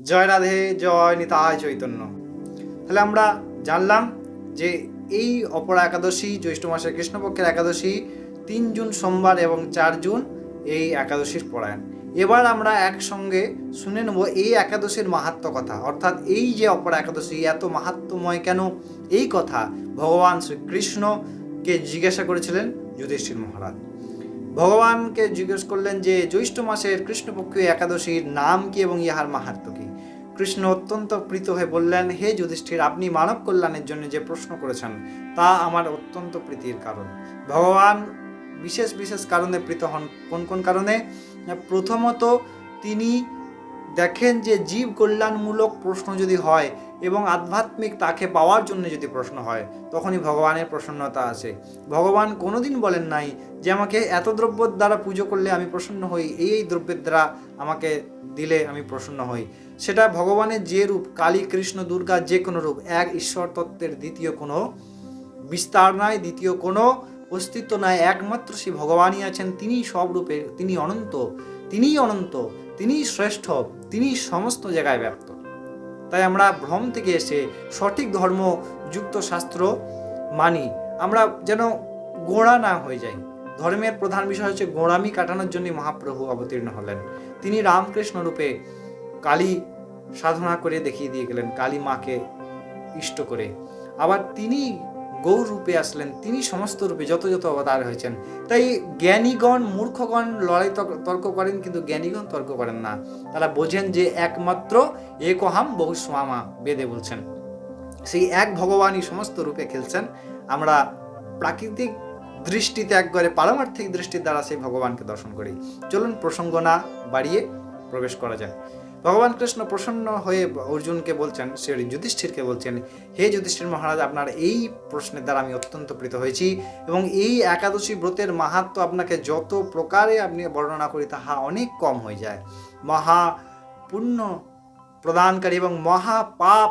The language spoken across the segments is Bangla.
জয় রাধে, জয় নিতায় চৈতন্য। তাহলে আমরা জানলাম যে এই অপরা একাদশী জ্যৈষ্ঠ মাসের কৃষ্ণপক্ষের একাদশী তিন জুন সোমবার এবং চার জুন এই একাদশীর পরায়ণ। এবার আমরা একসঙ্গে শুনে নেব এই একাদশীর মাহাত্ম কথা। অর্থাৎ এই যে অপরা একাদশী, এত মাহাত্ম্যময় কেন? এই কথা ভগবান শ্রীকৃষ্ণকে জিজ্ঞাসা করেছিলেন যুধিষ্ঠির মহারাজ। ভগবানকে জিজ্ঞেস করলেন যে, জ্যৈষ্ঠ মাসের কৃষ্ণপক্ষীয় একাদশীর নাম কি এবং ইহার মাহাত্ম কি? কৃষ্ণ অত্যন্ত প্রীত হয়ে বললেন, হে যুধিষ্ঠির, আপনি মানব কল্যাণের জন্য যে প্রশ্ন করেছেন, তা আমার অত্যন্ত প্রীতির কারণ। ভগবান বিশেষ বিশেষ কারণে প্রীত হন। কোন কোন কারণে? প্রথমত তিনি দেখেন যে জীব কল্যাণমূলক প্রশ্ন যদি হয় এবং আধ্যাত্মিক তাকে পাওয়ার জন্য যদি প্রশ্ন হয়, তখনই ভগবানের প্রসন্নতা আসে ভগবান কোনোদিন বলেন নাই যে আমাকে এত দ্রব্যের দ্বারা পুজো করলে আমি প্রসন্ন হই, এই এই দ্রব্যের দ্বারা আমাকে দিলে আমি প্রসন্ন হই। সেটা ভগবানের যে রূপ, কালী, কৃষ্ণ, দুর্গা যে কোনো রূপ, এক ঈশ্বর তত্ত্বের দ্বিতীয় কোনো বিস্তার নাই, দ্বিতীয় কোনো অস্তিত্ব নাই, একমাত্র সেই ভগবানই আছেন তিনি সব রূপে তিনি অনন্ত, তিনিই অনন্ত, তিনিই শ্রেষ্ঠ তিনি সমস্ত জায়গায় ব্যপ্ত। তাই আমরা ভ্রম থেকে এসে সঠিক ধর্ম, যুক্ত শাস্ত্র মানি। আমরা যেন গোড়া না হয়ে যাই। ধর্মের প্রধান বিষয় হচ্ছে গোড়ামি কাটানোর জন্য মহাপ্রভু অবতীর্ণ হলেন। তিনি রামকৃষ্ণ রূপে কালী সাধনা করে দেখিয়ে দিয়ে গেলেন, কালী মাকে ইষ্ট করে। আবার তিনি গৌর রূপে আসলেন, তিনি সমস্ত রূপে যত যত অবতার হয়েছেন। তাই জ্ঞানীগণ, মূর্খগণ লড়াই তর্ক- করেন, কিন্তু জ্ঞানীগণ তর্ক করেন না। তারা বোঝেন যে একমাত্র একহাম বহু স্বামা বেদে বলছেন। সেই এক ভগবানই সমস্ত রূপে খেলছেন। আমরা প্রাকৃতিক দৃষ্টি ত্যাগ করে পারমার্থিক দৃষ্টির দ্বারা সেই ভগবানকে দর্শন করি। চলুন প্রসঙ্গ না বাড়িয়ে প্রবেশ করা যায় ভগবান কৃষ্ণ প্রসন্ন হয়ে অর্জুনকে বলছেন, সে যুধিষ্ঠিরকে বলছেন, হে যুধিষ্ঠির মহারাজ, আপনার এই প্রশ্নের দ্বারা আমি অত্যন্ত প্রীত হয়েছি এবং এই একাদশী ব্রতের মাহাত্ম আপনাকে যত প্রকারে আপনি বর্ণনা করি তাহা অনেক কম হয়ে যায়। মহা পুণ্য প্রদানকারী এবং মহা পাপ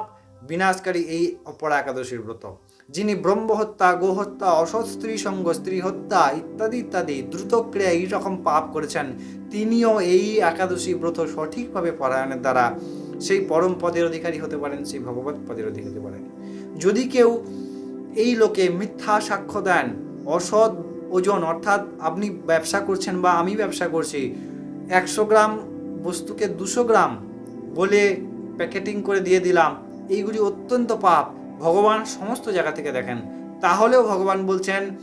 বিনাশকারী এই অপরা একাদশীর ব্রত। যিনি ব্রহ্মহত্যা, গোহত্যা, অসৎ স্ত্রী, সঙ্গ স্ত্রী হত্যা ইত্যাদি ইত্যাদি দ্রুতক্রিয়া এই রকম পাপ করেছেন, তিনিও এই একাদশী ব্রত সঠিকভাবে পরায়ণের দ্বারা সেই পরম পদের অধিকারী হতে পারেন, সেই ভগবত পদের অধিকারী হতে পারেন। যদি কেউ এই লোকে মিথ্যা সাক্ষ্য দেন, অসৎ ওজন, অর্থাৎ আপনি ব্যবসা করছেন বা আমি ব্যবসা করছি, একশো গ্রাম বস্তুকে দুশো গ্রাম বলে প্যাকেটিং করে দিয়ে দিলাম এইগুলি অত্যন্ত পাপ। ভগবান সমস্ত জায়গা থেকে দেখেন। তাহলেও ভগবান বলছেন,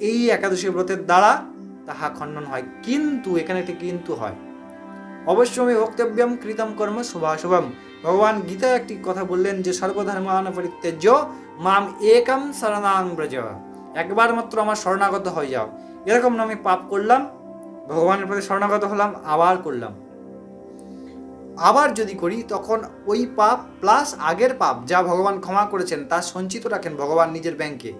এই একাদশী ব্রতের দ্বারা তাহা খণ্ডন হয়। কিন্তু এখানে একটি কিন্তু হয়। অবশ্যই ভক্তব্যম কৃতম কর্ম শুভাশুভম। ভগবান গীতায় একটি কথা বললেন যে, সর্বধর্মান পরিত্যাজ্য, মাম একম শরণাং ব্রজ। একবার মাত্র আমার শরণাগত হয়ে যাও। এরকম না আমি পাপ করলাম, ভগবানের প্রতি শরণাগত হলাম, আবার করলাম। আবার যদি করি, তখন ওই পাপ প্লাস আগের পাপ যা ভগবান ক্ষমা করেছেন, তা সঞ্চিত রাখেন ভগবান নিজের ব্যাংকে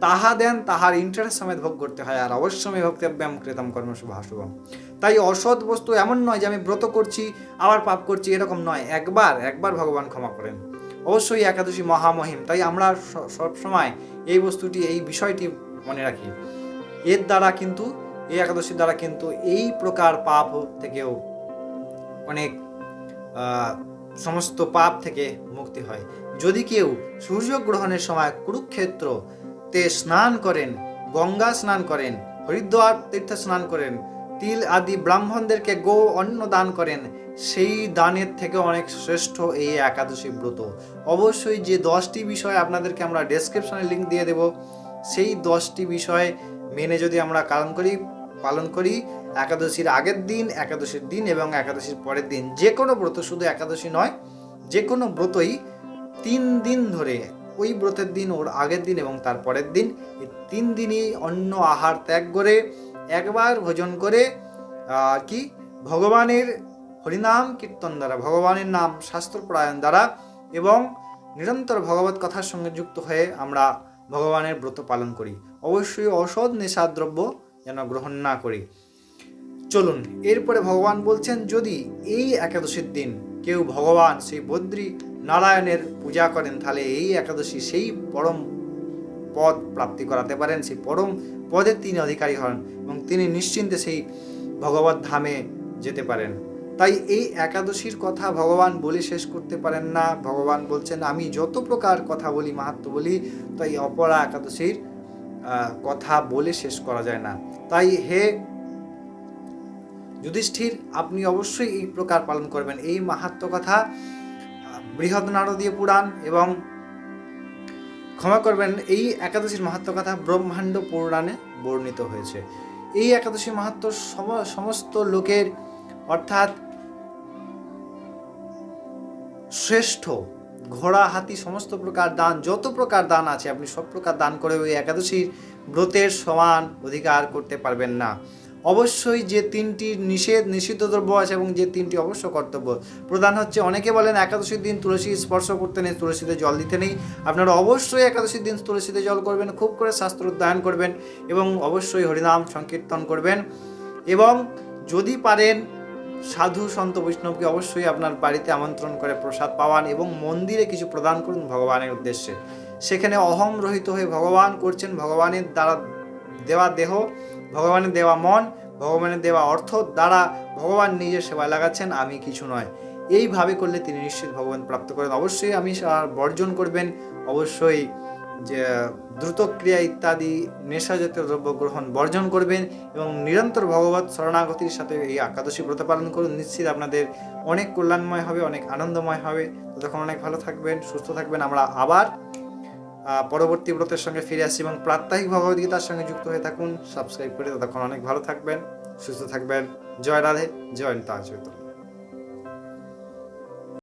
তাহা দেন, তাহার ইন্টারেস্ট সমেত ভোগ করতে হয়, আর অবশ্যই ভক্তব্যাম কৃতম কর্ম শুভাশুভম তাই অসৎ বস্তু এমন নয় যে আমি ব্রত করছি, আবার পাপ করছি, এরকম নয়। একবার একবার ভগবান ক্ষমা করেন। অবশ্যই একাদশী মহামহিম। তাই আমরা সবসময় এই বস্তুটি, এই বিষয়টি মনে রাখি। এর দ্বারা কিন্তু, এই একাদশীর দ্বারা কিন্তু এই প্রকার পাপ থেকেও অনেক সমস্ত পাপ থেকে মুক্তি হয়। যদি কেউ সূর্যগ্রহণের সময় কুরুক্ষেত্র তে স্নান করেন, গঙ্গা স্নান করেন, হরিদ্বার তীর্থ স্নান করেন, তিল আদি ব্রাহ্মণদেরকে গো অন্ন দান করেন, সেই দানের থেকে অনেক শ্রেষ্ঠ এই একাদশী ব্রত। অবশ্যই যে দশটি বিষয় আপনাদেরকে আমরা ডেসক্রিপশনে লিঙ্ক দিয়ে দেব, সেই দশটি বিষয় মেনে যদি আমরা কারণ করি পালন করি, একাদশীর আগের দিন, একাদশীর দিন এবং একাদশীর পরের দিন। যে কোনো ব্রত শুধু একাদশী নয়, যে কোনো ব্রতই তিন দিন ধরে, ওই ব্রতের দিন ওর আগের দিন এবং তার পরের দিন, এই তিন দিনই অন্য আহার ত্যাগ করে একবার ভোজন করে আর কি? ভগবানের হরিনাম কীর্তন দ্বারা, ভগবানের নাম শাস্ত্রপ্রায়ণ দ্বারা এবং নিরন্তর ভগবত কথার সঙ্গে যুক্ত হয়ে আমরা ভগবানের ব্রত পালন করি। অবশ্যই অসৎ নেশাদ্রব্য যেন গ্রহণ না করি। চলুন, এরপরে ভগবান বলছেন, যদি এই একাদশীর দিন কেউ ভগবান সেই বদ্রী নারায়ণের পূজা করেন, তাহলে এই একাদশী সেই পরম পদ প্রাপ্তি করাতে পারেন, সেই পরম পদের তিনি অধিকারী হন এবং তিনি নিশ্চিন্তে সেই ভগবত ধামে যেতে পারেন। তাই এই একাদশীর কথা ভগবান বলে শেষ করতে পারেন না। ভগবান বলছেন, আমি যত প্রকার কথা বলি মাহাত্ম বলি, তাই অপরা একাদশীর কথা বলে শেষ করা যায় না। তাই হে যুধিষ্ঠির, আপনি অবশ্যই এই প্রকার পালন করবেন। এই মাহাত্ম কথা বৃহৎ নারদীয় পুরাণ এবং ক্ষমা করবেন, এই একাদশীর মাহাত্ম কথা ব্রহ্মাণ্ড পুরাণে বর্ণিত হয়েছে। এই একাদশী মাহাত্ম সম- সমস্ত লোকের অর্থাৎ শ্রেষ্ঠ ঘোড়া, হাতি, সমস্ত প্রকার দান, যত প্রকার দান আছে, আপনি সব প্রকার দান করে ওই একাদশীর ব্রতের সমান অধিকার করতে পারবেন না। অবশ্যই যে তিনটি নিষেধ, নিষিদ্ধ দ্রব্য আছে এবং যে তিনটি অবশ্য কর্তব্য, প্রধান হচ্ছে অনেকে বলেন একাদশীর দিন তুলসী স্পর্শ করতে নেই, তুলসীতে জল দিতে নেই। আপনারা অবশ্যই একাদশীর দিন তুলসীতে জল করবেন, খুব করে শাস্ত্র অধ্যয়ন করবেন এবং অবশ্যই হরিনাম সংকীর্তন করবেন এবং যদি পারেন সাধু সন্ত বৈষ্ণবকে অবশ্যই আপনার বাড়িতে আমন্ত্রণ করে প্রসাদ পাওয়ান এবং মন্দিরে কিছু প্রদান করুন ভগবানের উদ্দেশ্যে। সেখানে অহম রহিত হয়ে ভগবান করছেন, ভগবানের দ্বারা দেওয়া দেহ, ভগবানের দেওয়া মন, ভগবানের দেওয়া অর্থ দ্বারা ভগবান নিজের সেবায় লাগাচ্ছেন, আমি কিছু নয়। এইভাবে করলে তিনি নিশ্চিত ভগবান প্রাপ্ত করেন। অবশ্যই আমি বর্জন করবেন, অবশ্যই যে দ্রুত ক্রিয়া ইত্যাদি নেশা জাতীয় দ্রব্য গ্রহণ, বর্জন করবেন এবং নিরন্তর ভগবত শরণাগতির সাথে এই একাদশী ব্রত পালন করুন। নিশ্চিত আপনাদের অনেক কল্যাণময় হবে, অনেক আনন্দময় হবে। ততক্ষণ অনেক ভালো থাকবেন, সুস্থ থাকবেন। আমরা আবার পরবর্তী ব্রতের সঙ্গে ফিরে আসি এবং প্রাত্যহিক ভগবদ্গীতার সঙ্গে যুক্ত হয়ে থাকুন। সাবস্ক্রাইব করে ততক্ষণ অনেক ভালো থাকবেন, সুস্থ থাকবেন। জয় রাধে, জয় চৈতন্য।